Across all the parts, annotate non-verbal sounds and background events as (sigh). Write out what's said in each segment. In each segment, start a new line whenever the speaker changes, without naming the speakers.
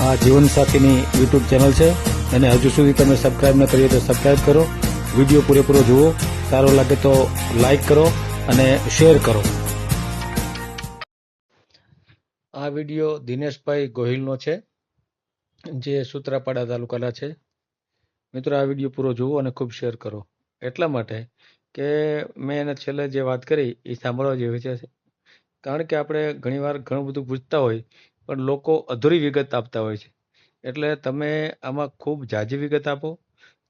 આ જીવનસાથીની YouTube channel છે અને હજુ સુધી તમે સબસ્ક્રાઈબ ન કરીએ તો સબસ્ક્રાઈબ કરો. વીડિયો પૂરેપૂરો જુઓ. સારો લાગે તો લાઈક કરો અને શેર કરો. આ વીડિયો દિનેશભાઈ ગોહિલનો છે, જે સૂત્રાપાડા તાલુકાના છે. મિત્રો, આ વીડિયો પૂરો જુઓ અને ખૂબ શેર કરો. એટલા માટે કે મેં એને છેલ્લે જે વાત કરી, એ સાંભળવા જેવી છે. કારણ કે આપણે ઘણીવાર ઘણું બધું પૂછતા હોય પણ લોકો અધૂરી વિગત આપતા હોય છે. એટલે તમે આમાં ખૂબ ઝાઝી વિગત આપો.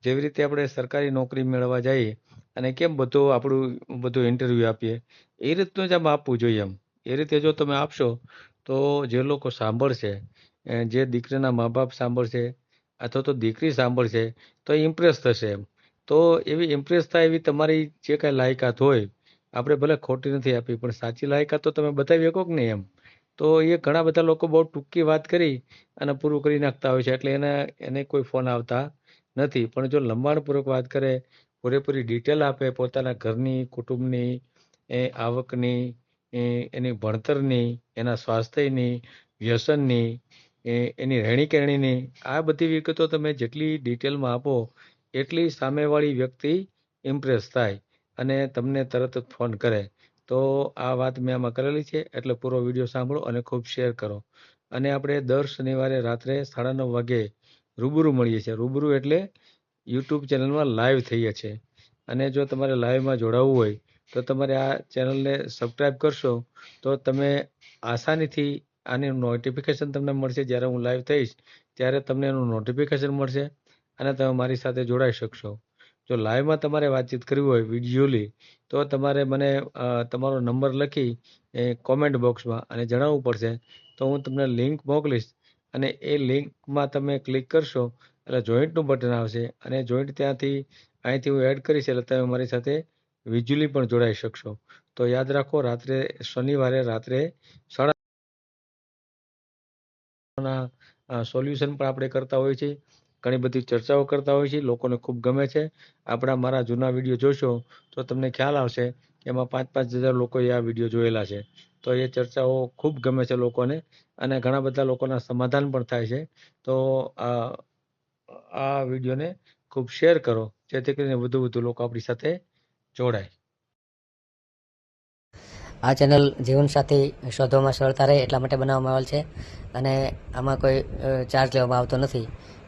જેવી રીતે આપણે સરકારી નોકરી મેળવવા જઈએ અને કેમ બધું આપણું બધું ઇન્ટરવ્યૂ આપીએ, એ રીતનું જ આમ આપવું જોઈએ એમ. એ રીતે જો તમે આપશો, તો જે લોકો સાંભળશે જે દીકરીના મા બાપ સાંભળશે અથવા તો દીકરી સાંભળશે, તો ઇમ્પ્રેસ થશે એમ. તો એવી ઇમ્પ્રેસ થાય એવી તમારી જે કાંઈ લાયકાત હોય, આપણે ભલે ખોટી નથી આપી, પણ સાચી લાયકાત તો તમે બતાવી શકો કે નહીં એમ. તો એ ઘણા બધા લોકો બહુ ટૂંકી વાત કરી અને પૂરું કરી નાખતા હોય છે. એટલે એને એને કોઈ ફોન આવતા નથી. પણ જો લંબાણપૂર્વક વાત કરે, પૂરેપૂરી ડિટેલ આપે પોતાના ઘરની, કુટુંબની, એ આવકની, એ એની ભણતરની, એના સ્વાસ્થ્યની, વ્યસનની, એ એની રહેણી કહેણીની આ બધી વિગતો તમે જેટલી ડિટેલમાં આપો, એટલી સામેવાળી વ્યક્તિ ઇમ્પ્રેસ થાય અને તમને તરત જ ફોન કરે. તો આ વાત મેં આમાં કરેલી છે, એટલે પૂરો વીડિયો સાંભળો અને ખૂબ શેર કરો. અને આપણે દર શનિવારે રાત્રે સાડા નવ વાગે રૂબરૂ મળીએ છીએ. રૂબરૂ એટલે યુટ્યુબ ચેનલમાં લાઈવ થઈએ છીએ. અને જો તમારે લાઈવમાં જોડાવવું હોય, તો તમારે આ ચેનલને સબસ્ક્રાઈબ કરશો, તો તમે આસાનીથી આની નોટિફિકેશન તમને મળશે. જ્યારે હું લાઈવ થઈશ, ત્યારે તમને એનું નોટિફિકેશન મળશે અને તમે મારી સાથે જોડાઈ શકશો. જો લાઈવમાં તમારે વાતચીત કરવી હોય વિડીયોલી તો તમારે મને તમારો નંબર લખી એ કોમેન્ટ બોક્સમાં અને જણાવવું પડશે. તો હું તમને લિંક મોકલીશ અને એ લિંકમાં તમે ક્લિક કરશો, એટલે જોઈન્ટનું બટન આવશે અને જોઈન્ટ ત્યાંથી અહીંથી હું એડ કરીશ, એટલે તમે મારી સાથે વિઝ્યુઅલી પણ જોડાઈ શકશો. તો યાદ રાખો, રાત્રે, શનિવારે રાત્રે સાડા સોલ્યુશન પણ આપણે કરતા હોઈએ છીએ. ઘણી બધી ચર્ચાઓ કરતા હોય છે, લોકોને ખૂબ ગમે છે. આપણા મારા જૂના વીડિયો જોશો તો તમને ખ્યાલ આવશે કે એમાં પાંચ પાંચ હજાર લોકોએ આ વીડિયો જોયેલા છે. તો એ ચર્ચાઓ ખૂબ ગમે છે લોકોને અને ઘણા બધા લોકોના સમાધાન પણ થાય છે. તો આ આ વિડીયોને ખૂબ શેર કરો, જેથી કરીને વધુ વધુ લોકો આપણી સાથે જોડાય.
આ ચેનલ જીવનસાથી શોધવામાં સરળતા રહે એટલા માટે બનાવવામાં આવેલ છે અને આમાં કોઈ ચાર્જ લેવામાં આવતો નથી.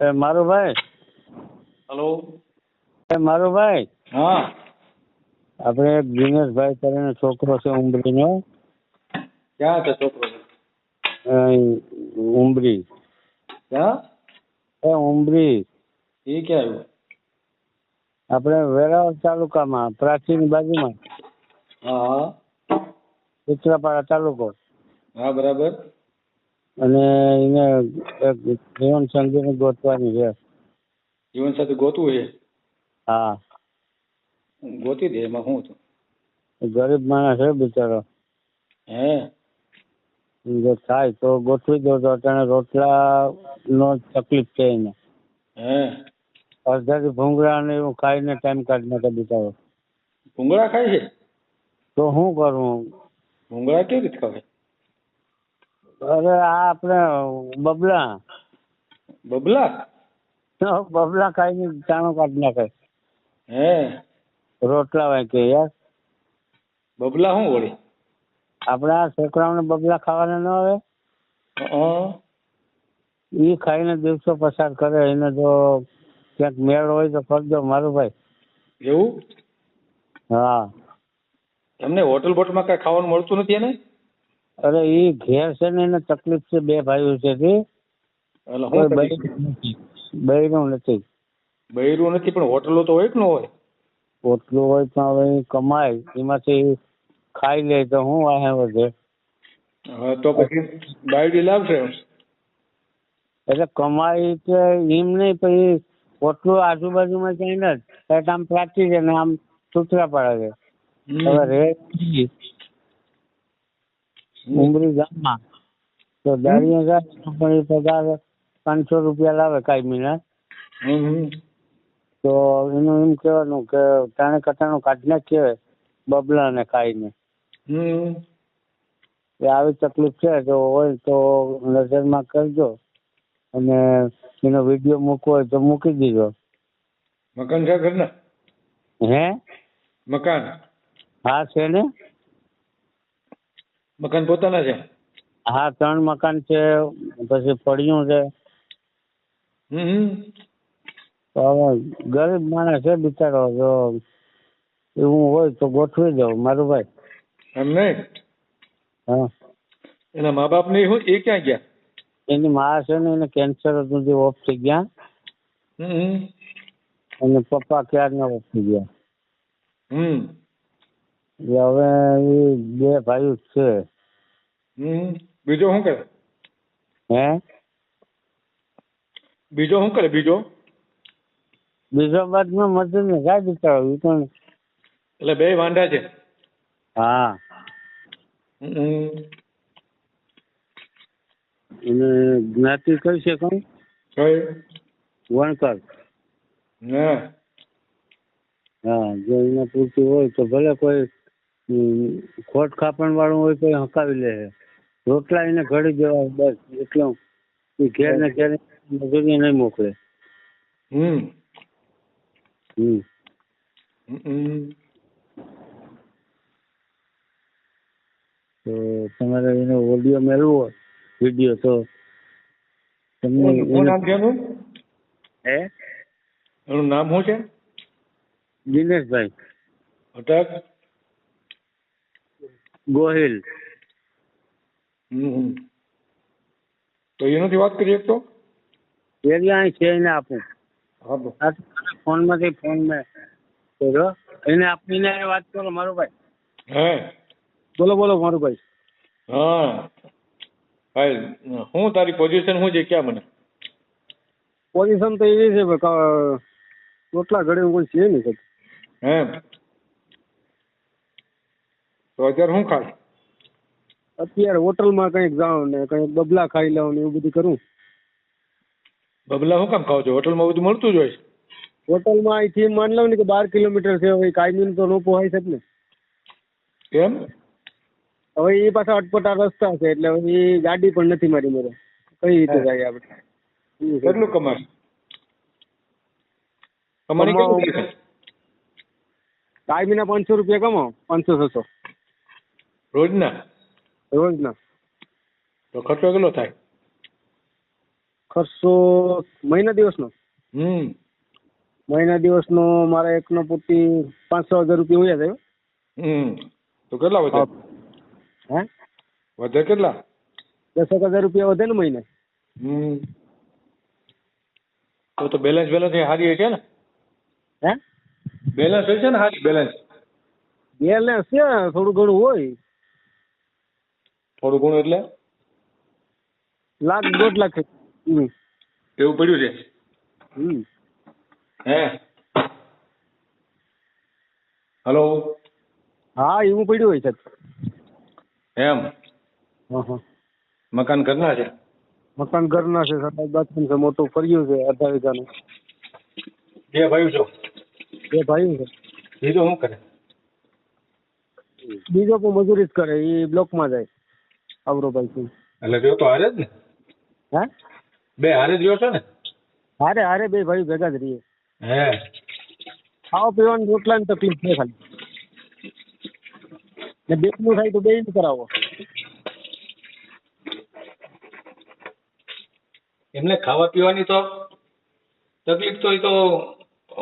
એ મારો ભાઈ.
હલો.
એ મારો ભાઈ.
હા.
આપણે એક દિનેશભાઈ કરીને છોકરો છે ઉમરીનો.
ક્યાં છે છોકરો
ઉમરી.
ક્યાં?
એ ઉમરી.
એ ક્યાં આવ્યું?
આપણે વેરાવળ તાલુકામાં પ્રાચીન બાજુમાં.
હા
ઉત્તરાપાડા તાલુકો.
હા બરાબર.
અને એને એક જીવન સંગીની ગોતવાની છે.
જીવન સાથે ગોતવું છે
હા.
ગોતી દે એમાં શું હતું?
ગરીબ માણસ છે બિચારો.
હે?
જો થાય તો ગોઠવી દો તો અટાણે રોટલા નો તકલીફ છે એને.
હે?
અડધાથી ભૂંગળા ને એવું ખાઈને ટાઈમ કાઢી નાખે બિચારો.
ભૂંગળા ખાય છે?
તો શું કરવું
ભૂંગળા કેવી રીતે ખાવે
અરે આ આપણે બબલા.
બબલા?
બબલા ખાઈને ચાણો કાઢી નાખે.
હે?
રોટલા વાય કે યાર.
બબલા શું વળી?
આપણે આ છોકરાઓને બબલા ખાવાના ન આવે. એ ખાઈને દિવસો પસાર કરે એને જો ક્યાંક મેળ હોય તો કરજો મારું ભાઈ.
એવું?
હા.
એમને હોટલ બોટલમાં કઈ ખાવાનું મળતું નથી એને?
અરે એ ઘેર છે ને એને તકલીફ છે બે ભાઈઓ છે તે બૈરું નથી. બૈરું નથી.
પણ હોટલો તો હોય કે ન હોય?
હોટલો હોય પણ હવે કમાય. એમાંથી ખાઈ લે તો હું વાહે વધે.
હા તો પછી બાયડી લાવશે
એટલે કમાઈ તો એમ નહીં પછી હોટલું આજુબાજુમાં ને એટલે આમ પ્રાચી છે ને આમ સુતરા પડે છે. હવે રે ઉમરી ગામમાં. તો દાળીએ જાય પગાર પાંચસો રૂપિયા લાવે કાંઈ
હમ
તો એનું એમ કહેવાનું કે તાણે કટાણું કાઢી નાખીએ બબલાને ખાઈને.
હમ
એ આવી તકલીફ છે તો હોય તો નજરમાં કરજો. અને એનો વીડિયો મૂકવો હોય તો મૂકી દીજો
મકાન છે ઘરના?
હે?
મકાન?
હા છે ને?
મકાન પોતાના છે?
હા ત્રણ મકાન છે પછી પડ્યું છે.
હમ
હવે ગરીબ માણસ છે બિચારો જો એવું હોય તો ગોઠવી દઉં મારું ભાઈ.
એમ નહીં?
હા.
એના મા બાપ ને એ ક્યાં ગયા?
એની મા છે ને એને કેન્સર હતું જે ઓફ થઈ ગયા.
હમ
અને પપ્પા ક્યારે ઓફ થઈ ગયા?
હમ.
હવે એ બે ભાઈઓ છે.
હમ બીજો શું કરે?
હે?
બીજો શું કરે બીજો?
બીજો બાદમાં મજૂર ને ગાય બિચારો એ પણ
એટલે બે વાંઢા છે?
હા. અને જ્ઞાતિ કઈ છે કઈ?
કઈ?
વણકર.
ના.
હા જો એને પૂરતી હોય તો ભલે કોઈ ખોટ ખાપણ વાળું હોય તો હકાવી લે. રોટલા એને ઘડી દેવા બસ એટલું એ ઘેર ને ઘેર મજૂરી નહીં મોકલે.
હમ.
હમ.
હમ.
તો તમારે એનો ઓડિયો મેળવો હોય વીડિયો તો. તમને
નામ છે એનું?
હે?
એનું નામ શું છે?
દિનેશભાઈ.
અટક.
ગોહિલ
હમ. તો એનાથી વાત કરી શકતો
એરિયા અહીં છે એને આપું.
હા
ફોનમાંથી ફોન મેં કર્યો. એને આપીને વાત કરો મારો ભાઈ.
હે?
બોલો બોલો મારું ભાઈ.
હા. ભાઈ હું તારી પોઝિશન શું છે ક્યાં મને?
પોઝિશન તો એવી છે ભાઈ ક- રોટલા ઘડે કોઈ છે નહીં
હે તો અત્યારે શું ખાય?
અત્યારે હોટલમાં કંઈક જાઉં ને કંઈક બબલા ખાઈ લઉં ને એવું બધું કરું.
બબલા શું કામ ખાવ છો? હોટલમાં બધું મળતું જ હોય.
હોટલમાં અહીંથી માન લઉં ને કે બાર કિલોમીટર છે હવે કાયમી તો ન પોહાય છે ને.
કેમ
હવે એ પાછા અટપટા રસ્તા છે એટલે હવે એ ગાડી પણ નથી મારી મારે. કઈ રીતે જાય આપણે?
કેટલું કમાય કમાણી કેટલું
કાયમીના પાંચસો રૂપિયા કમાઓ પાંચસો છસો.
રોજના?
રોજના.
તો ખર્ચો કેટલો થાય?
ખર્ચો મહિના દિવસનો.
હમ.
મહિના દિવસનો મારે એકનો પૂરતી પાંચસો હજાર રૂપિયા ઉયા થયો.
હમ. તો કેટલા વધે
હે?
વધે કેટલા?
દસેક હજાર રૂપિયા વધે ને મહિને.
હમ. તો તો બેલેન્સ બેલેન્સ સારી છે ને?
હે?
બેલેન્સ હોય છે ને હારી બેલેન્સ
બેલેન્સ છે થોડું ઘણું હોય.
થોડું ઘણું એટલે?
લાખ દોઢ લાખ
એવું પડ્યું છે?
હમ.
હે? હલો?
હા એવું પડ્યું હોય સાહેબ.
એમ? મકાન ઘરના છે?
મકાન ઘરના છે સાહેબ. બાથરૂમ છે મોટું ફર્યું છે અડધા વીઘાનું.
બે ભાઈ છો?
બે ભાઈ છે.
બીજું શું કરે?
બીજો પણ મજૂરી જ કરે એ બ્લોકમાં જાય. આવરો ભાઈ છે.
એટલે જો તો હારે જ ને?
હે?
બે હારે જ રહ્યો છો ને?
હારે હારે બે ભાઈ ભેગા જ રહીએ.
હે.
ખાવા પીવાની રોટલાની તકલીફ છે ખાલી ને બેનું થાય તો બે કરાવો.
એમને ખાવા પીવાની તો તકલીફ તો એ તો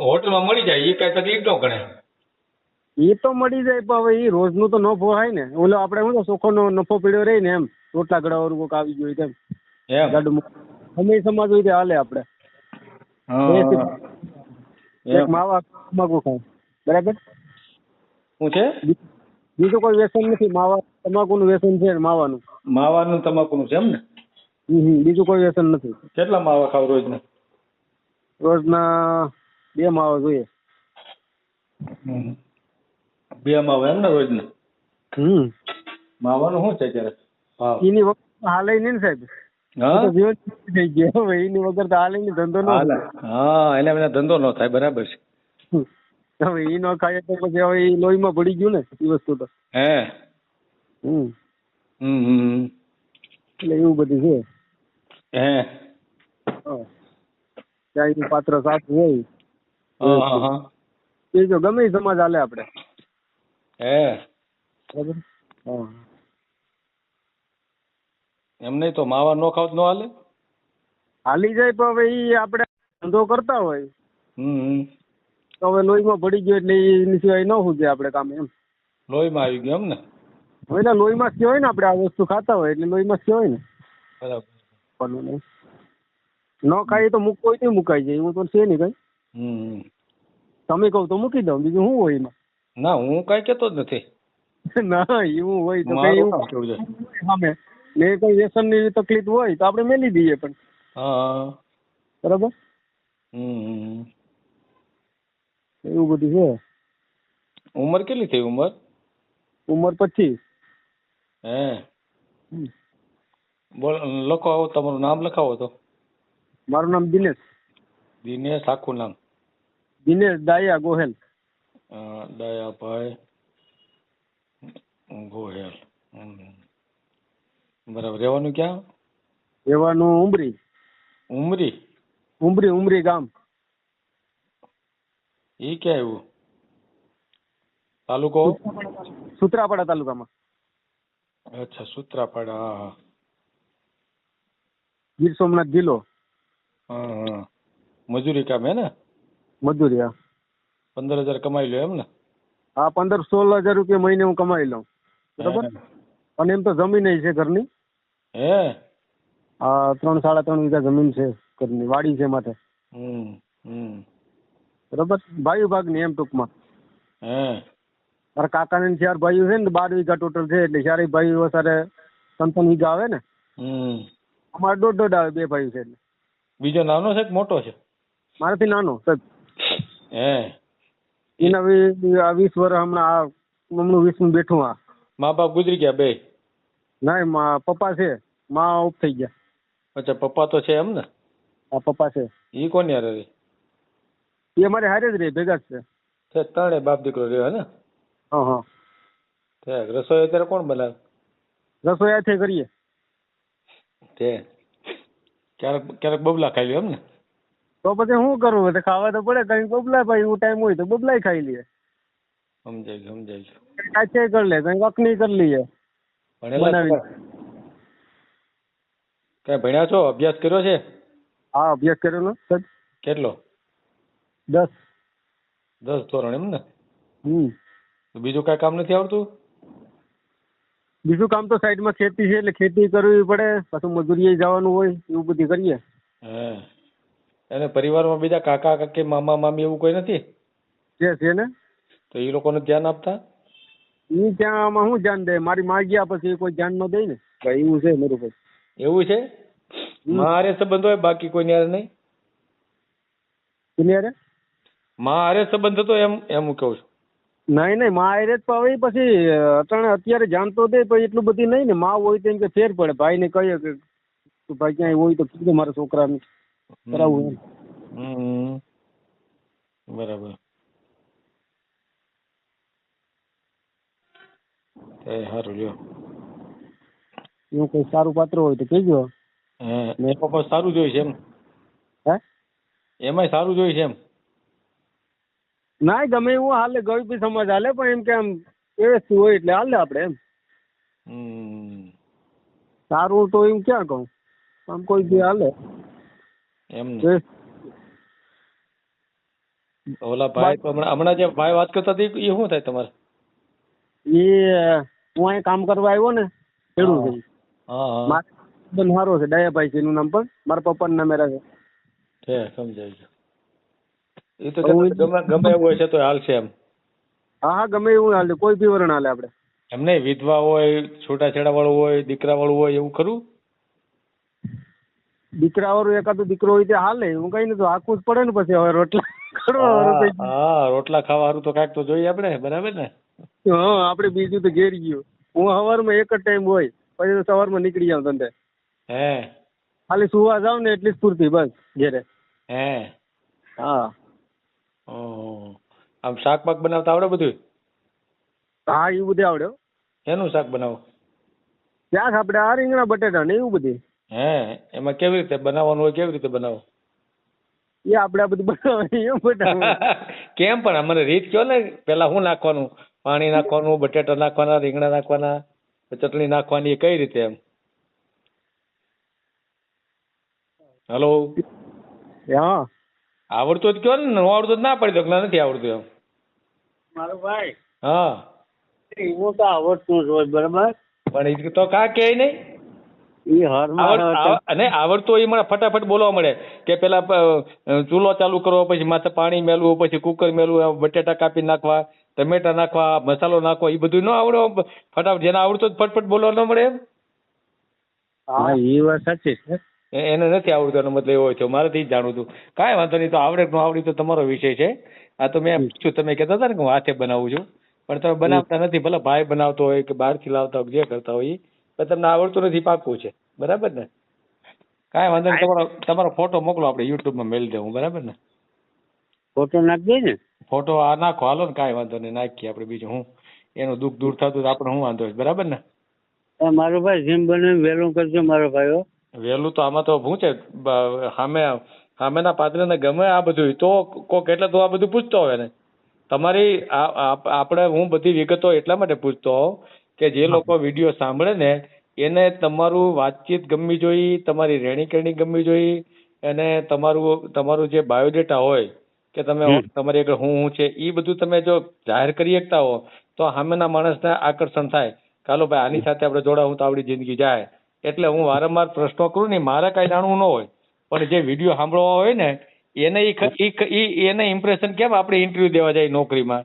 હોટલમાં મળી જાય એ કાંઈ તકલીફ ન ગણે
એ તો મળી જાય પણ હવે એ રોજનું તો નફો થાય ને. ઓલો આપણે શું ચોખ્ખોનો નફો પીડ્યો રહી ને એમ રોટલા ગળાવાળું કોઈક આવી ગયું તેમ. અમે સમાજ હોય હાલે આપણે.
હા.
એક માવા તમાકુ ખાય. બરાબર?
શું છે?
બીજું કોઈ વ્યસન નથી માવા તમાકુનું વ્યસન છે ને માવાનું.
માવાનું તમાકુનું છે એમ ને.
બીજું કોઈ વ્યસન નથી.
કેટલા માવા ખાવ રોજના?
રોજના બે માવા જોઈએ.
બે માવા એમ ને રોજના?
હમ.
માવાનું શું છે ત્યારે ભાવ
એની વગર હાલે નહીં ને સાહેબ.
હા?
જીવન થઈ ગયો હવે એની વગર તો હાલે નહીં ધંધો ન
હાલે. હા એના વિના ધંધો ન થાય બરાબર છે.
હવે એ ન ખાય તો પછી હવે એ લોહીમાં ભળી ગયું ને એ વસ્તુ તો.
હે?
હમ.
હમ હમ.
એટલે એવું બધું છે.
હે?
હા. ત્યાં એનું પાત્ર સાચું હોય.
હા હા હા.
એ જો ગમે એ સમાજ હાલે આપણે
હે?
બરાબર? હા.
એમ નહીં તો માવા નો ખાવ તો નો હાલે?
હાલી જાય પણ હવે એ આપણે ધંધો કરતા હોય.
હમ.
તો હવે લોહીમાં ભળી ગયો એટલે એની સિવાય ન સુજે આપણે કામ એમ.
લોહીમાં આવી ગયો એમ ને
હવે એટલે લોહીમાં સિવાય ને આપણે આ વસ્તુ ખાતા હોય એટલે લોહીમાં હોય ને.
બરાબર.
નહીં ન ખાઈએ તો મૂકવો હોય તો મુકાઈ જાય એવું તો છે નહીં કઈ. તમે કહો તો મૂકી દઉં બીજું શું હોય એમાં?
ના હું કાંઈ કેતો જ નથી. (laughs)
ના એવું હોય તો કઈ એવું
કેવું છે?
સામે. ને કોઈ વ્યસનની તકલીફ હોય તો આપણે મેલી દઈએ પણ.
હા.
બરાબર?
હમ.
એવું બધું છે?
ઉંમર કેટલી થઈ ઉંમર?
ઉંમર પચીસ.
હે? બોલ લખો આવો તમારું નામ લખાવો તો.
મારું નામ દિનેશ.
દિનેશ આખું નામ.
દિનેશ દાયા ગોહેલ.
દયાભાઈ ગોહેલ. હમ. બરાબર. રહેવાનું ક્યાં?
રહેવાનું ઉમરી.
ઉમરી?
ઉમરી ઉમરી ગામ.
એ ક્યાં આવ્યું તાલુકો?
સુત્રાપાડા તાલુકામાં.
અચ્છા સુત્રાપાડા હા હા.
ગીર સોમનાથ જિલ્લો.
હા હા મજૂરી કામ હે ને?
મજૂરી હા.
પંદર હજાર કમાઈ લો એમ ને
હા પંદર સોળ હજાર રૂપિયા મહિને હું કમાઈ લઉં. બરાબર? અને એમ તો જમીન છે ઘરની.
હે?
આ ત્રણ સાડા ત્રણ વીઘા જમીન છે ઘરની વાડી છે માથે. બરાબર? ભાઈ ભાગની એમ ટૂંકમાં.
હે.
મારા કાકા ને ચાર ભાઈઓ છે ને બાર વીઘા ટોટલ છે એટલે ચારેય ભાઈઓ વસારે ત્રણ ત્રણ વીઘા આવે ને.
હમ.
અમારે દોઢ દોઢ આવે બે ભાઈઓ છે એટલે.
બીજો નાનો છે કે મોટો છે?
મારાથી નાનો સાહેબ.
હે.
એના આ વીસ વર્ષ હમણાં આ હમણાં વીસમું બેઠું આ.
મા બાપ ગુજરી ગયા બે?
ના મા પપ્પા છે. મા ઓફ થઈ ગયા.
અચ્છા પપ્પા તો છે એમ ને?
આ પપ્પા છે.
એ કોની યાર રે
એ મારે હારે જ રહે ભેગા જ છે.
ત્રણે બાપ દીકરો રહ્યો હે ને?
હા હા.
રસોઈ અત્યારે કોણ બનાવે?
રસોઈ આથે કરીએ.
તે. ક્યારેક ક્યારેક બબલા ખાઈ લ્યો એમ ને?
તો પછી શું કરવું એટલે ખાવા તો પડે કઈ બબલા ભાઈ એવું ટાઈમ હોય તો બબલાય ખાઈ લઈએ.
સમજાય ગયું સમજાય ગયું
કંઈક કાચે કરી લે કંઈક અકની કરી લઈએ.
ભણેલા કઈ ભણ્યા છો? અભ્યાસ કર્યો છે?
હા અભ્યાસ કરેલો. સાહેબ
કેટલો?
દસ.
દસ ધોરણ એમ ને?
હમ.
બીજું કઈ કામ નથી આવડતું
બીજું કામ તો સાઈડમાં ખેતી છે એટલે ખેતી કરવી પડે પાછું મજૂરીએ જવાનું હોય એવું બધું કરીએ.
હે. એને પરિવારમાં બીજા કાકા કાકી મામા મામી એવું કોઈ નથી?
જે છે ને?
તો એ લોકોને ધ્યાન આપતા?
ઈ ત્યાં આમાં શું ધ્યાન દે? મારી માં ગયા પછી કોઈ ધ્યાન ન દે ને? ભાઈ એવું છે મારું ભાઈ.
એવું છે? મારે સંબંધ હોય બાકી કોઈ ન્યારે નહીં?
ક્લિયર
મારે સંબંધ હતો એમ એમ હું કહું છું.
નહીં નહીં માં આયરે તો હવે પછી અટાણે અત્યારે જાણતો દે પણ એટલું બધી નહીં ને માં હોય તો એમ કે ફેર પડે. ભાઈને કહીએ કે તું ભાઈ ક્યાંય હોય તો કીધું મારા છોકરાને. કરાવવું એમ.
હમ બરાબર. એ સારું લ્યો.
એવું કોઈ સારું પાત્ર હોય તો કહેજો.
હે એમાં પણ સારું જોઈ છે એમ.
હે?
એમાંય સારું જોઈ છે એમ.
ના ગમે એવું હાલે ગરીબી સમાજ હાલે પણ એમ કે આમ વ્યવસ્થિત હોય એટલે હાલે આપણે એમ.
હમ.
સારું તો એમ ક્યાં કહું? આમ કોઈ બી હાલે.
એમ ઓલા ભાઈ હમણાં જે ભાઈ વાત કરતા હતી એ શું થાય તમારે?
એ હું અહીં કામ કરવા આવ્યો ને ખેડૂત છે ઈ.
હા હા.
મારો સારો છે દયાભાઈ છે એનું નામ પણ. મારા પપ્પાનું નામ એરા છે
સમજાય છે. એ તો ગમે ગમે એવું હોય છે તો હાલ છે એમ.
હા હા ગમે એવું હાલે કોઈ બી વરણ હાલે આપણે.
એમ નહીં વિધવા હોય છૂટાછેડા વાળું હોય દીકરા વાળું હોય એવું ખરું?
દીકરાવાળો એકાદો દીકરો હોય તે હાલે. હું કઈ ને તો હાકવું જ પડે ને પછી હવે રોટલા (laughs)
હા રોટલા ખાવા તો કાંઈક તો જોઈએ આપણે બરાબર ને.
હા આપણે બીજું તો ઘેર ગયું. હું સવારમાં એક જ ટાઈમ હોય પછી તો સવારમાં નીકળી જાઉં ધંધે.
હે?
ખાલી સુવા જાઉં ને એટલી જ પૂરતી બસ ઘેરે.
હે?
હા.
આમ શાક પાક બનાવતા આવડે બધું
હા એવું બધું આવડે.
એનું શાક બનાવો?
શાક આપણે આ રીંગણા બટેટા ને એવું બધું
હે એમાં કેવી રીતે? બનાવવાનું હોય કેવી રીતે બનાવો?
એ આપણે આ બધું એમ બટાકા (laughs)
કેમ પણ અમને રીત કયો ને? પેલા શું નાખવાનું? પાણી નાખવાનું બટેટા નાખવાના રીંગણા નાખવાના ચટણી નાખવાની એ કઈ રીતે એમ? હલો?
હા.
આવડતું જ કયો ને? ન આવડતું જ ના પડી દો નથી આવડતું એમ.
મારો ભાઈ.
હા.
એવું તો આવડતું જ હોય બરાબર?
પણ એ તો કા કે નહીં
એ હરમાં
આવડ- આવ- અને આવડતું એ મને ફટાફટ બોલવા મળે કે પેલા ચૂલો ચાલુ કરવો પછી માથે પાણી મેલવું પછી કુકર મેલવું બટેટા કાપી નાખવા ટમેટા નાખવા મસાલો નાખવા એ બધું ન આવડો ફટાફટ જેને આવડતું ફટફટ બોલવા ન મળે એમ.
હા એ વાત સાચી છે.
એને નથી આવડતું એનો મતલબ એવો થયો. મારેથી જ જાણવું હતું. કાંઈ વાંધો નહીં તો આવડે ન આવડી તો તમારો વિષય છે. આ તો મેં પૂછ્યું તમે કહેતા હતા ને કે હું હાથે બનાવું છું. પણ તમે બનાવતા નથી. ભલે ભાઈ બનાવતો હોય કે બહારથી લાવતા હોય જે કરતા હોય પણ તમને આવડતું નથી પાકું છે. બરાબર ને? કાંઈ વાંધો નહીં તમારો તમારો ફોટો મોકલો આપણે યુટ્યુબમાં મેળી દઉં બરાબર ને?
ફોટો નાખી ને.
ફોટો આ નાખો હાલો ને કાંઈ વાંધો નહીં નાખીએ આપણે બીજું હું. એનું દુઃખ દૂર થતું તો આપણે હું વાંધો બરાબર ને?
મારો ભાઈ જેમ બને વહેલું કરજો મારો ભાઈઓ.
વહેલું તો આમાં તો શું છે સામે સામેના પાત્રને ગમે આ બધું તો કોક એટલે તો આ બધું પૂછતો હોય ને. તમારી આપણે હું બધી વિગતો એટલા માટે પૂછતો હોઉં કે જે લોકો વીડિયો સાંભળે ને એને તમારું વાતચીત ગમવી જોઈએ તમારી રહેણી કરણી ગમવી જોઈએ અને તમારું તમારું જે બાયોડેટા હોય કે તમે તમારી આગળ હું હું છે એ બધું તમે જો જાહેર કરી શકતા હો તો સામેના માણસને આકર્ષણ થાય. ચાલો ભાઈ આની સાથે આપણે જોડાવું તો આપણી જિંદગી જાય. એટલે હું વારંવાર પ્રશ્નો કરું ને મારે કાંઈ જાણવું ન હોય પણ જે વીડિયો સાંભળવા હોય ને એને એને ઇમ્પ્રેશન કેમ આપણે ઇન્ટરવ્યુ દેવા જાય નોકરીમાં?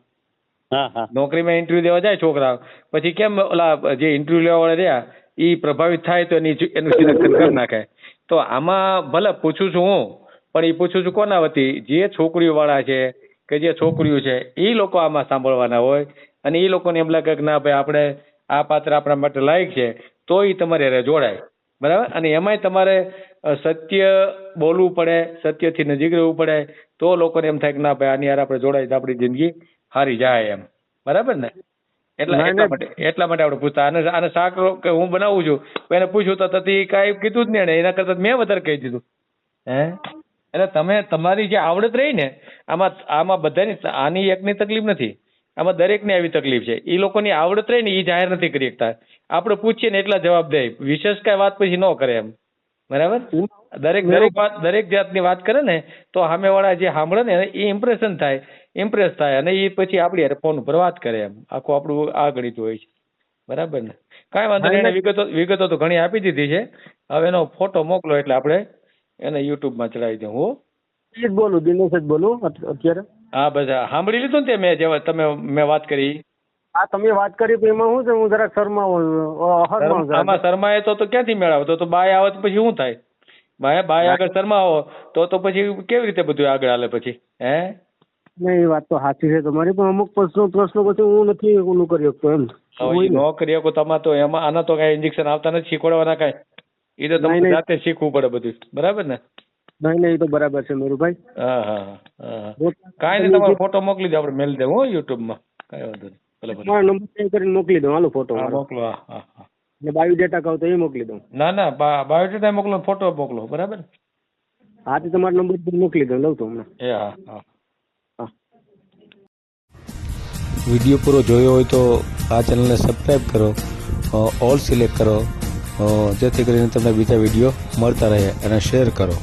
નોકરીમાં ઇન્ટરવ્યુ દેવા જાય છોકરા પછી કેમ ઓલા જે ઇન્ટરવ્યુ લેવા વાળા રહ્યા એ પ્રભાવિત થાય તો એની એનું સિલેક્શન કરી નાખે. તો આમાં ભલે પૂછું છું હું, પણ એ પૂછું છું કોના વતી? જે છોકરીઓ વાળા છે કે જે છોકરીઓ છે એ લોકો આમાં સાંભળવાના હોય અને એ લોકોને એમ લાગે કે ના ભાઈ, આપણે આ પાત્ર આપણા માટે લાયક છે, તો એ તમારે હારે જોડાય. બરાબર? અને એમાંય તમારે સત્ય બોલવું પડે, સત્યથી નજીક રહેવું પડે, તો લોકોને એમ થાય કે ના ભાઈ, આની યાર આપણે જોડાય તો આપણી જિંદગી. હારી જાય એમ. બરાબર ને? એટલા એટલા માટે એટલા માટે આપણે પૂછતા. અને આને શાક કે હું બનાવું છું એને પૂછ્યું તો તતી કાંઈ કીધું જ નહીં. એના કરતાં મેં વધારે કહી દીધું. હે? એટલે તમે તમારી જે આવડત રહી ને આમાં આમાં બધાની આની એકની તકલીફ નથી. આમાં દરેકની આવી તકલીફ છે. એ લોકોની આવડત રહી ને એ જાહેર નથી કરી શકતા. આપણે પૂછીએ ને એટલા જવાબ દે વિશેષ કાંઈ વાત પછી ન કરે એમ. બરાબર? દરેક દરેક વાત દરેક જાતની વાત કરે ને તો સામેવાળા જે સાંભળે ને એ ઇમ્પ્રેશન થાય. ઇમ્પ્રેસ થાય અને એ પછી આપણી યાર ફોન ઉપર વાત કરે એમ. આખું આપણું આ ગણિત હોય છે. બરાબર ને? કાંઈ વાંધો નહીં વિગતો વિગતો તો ઘણી આપી દીધી છે. હવે એનો ફોટો મોકલો એટલે આપણે એને યુટ્યુબમાં ચડાવી દઉં હું.
જ બોલું દિનેશ જ બોલું અત્યારે.
હા બધા સાંભળી લીધું ને તે મેં જેવા તમે મેં વાત કરી.
આ તમે વાત કરી તો એમાં શું છે? હું જરાક શરમાવું.
આમાં શરમાએ તો તો ક્યાંથી મેળવો તો તો બાય આવે તો પછી શું થાય? બાય બાય આગળ શરમાવો તો તો પછી કેવી રીતે બધું આગળ હાલે પછી? હે?
નહીં એ વાત તો સાચી છે તમારી પણ અમુક પ્રશ્નો પ્રશ્નો પછી હું નથી ઓલું કરી શકતો એમ.
ન કરી શકો તમારે તો એમાં આના તો કઈ ઇન્જેક્શન આવતા નથી શીખવાડવાના કઈ. એ તો તમારે જાતે શીખવું પડે બધું. બરાબર ને?
નહીં નહીં તો બરાબર છે મેરુભાઈ
હા હા હા કાંઈ નહીં તમારો ફોટો મોકલી દો આપણે મેલ દેવું હો યુટ્યુબમાં. કાંઈ વાંધો નહીં.
મારો નંબર સેવ કરીને મોકલી દઉં. હાલો ફોટો
મોકલો હા હા હા.
ને બાયોડેટા કહું તો એ મોકલી દઉં.
ના ના બાયોડેટા મોકલો ફોટો મોકલો બરાબર?
હા તો તમારો નંબર મોકલી દઉં લઉં તો હમણાં.
એ હા હા.
હા.
વીડિયો પૂરો જોયો હોય તો આ ચેનલને સબસ્ક્રાઈબ કરો ઓલ સિલેક્ટ કરો જેથી કરીને તમને બીજા વીડિયો મળતા રહે અને શેર કરો.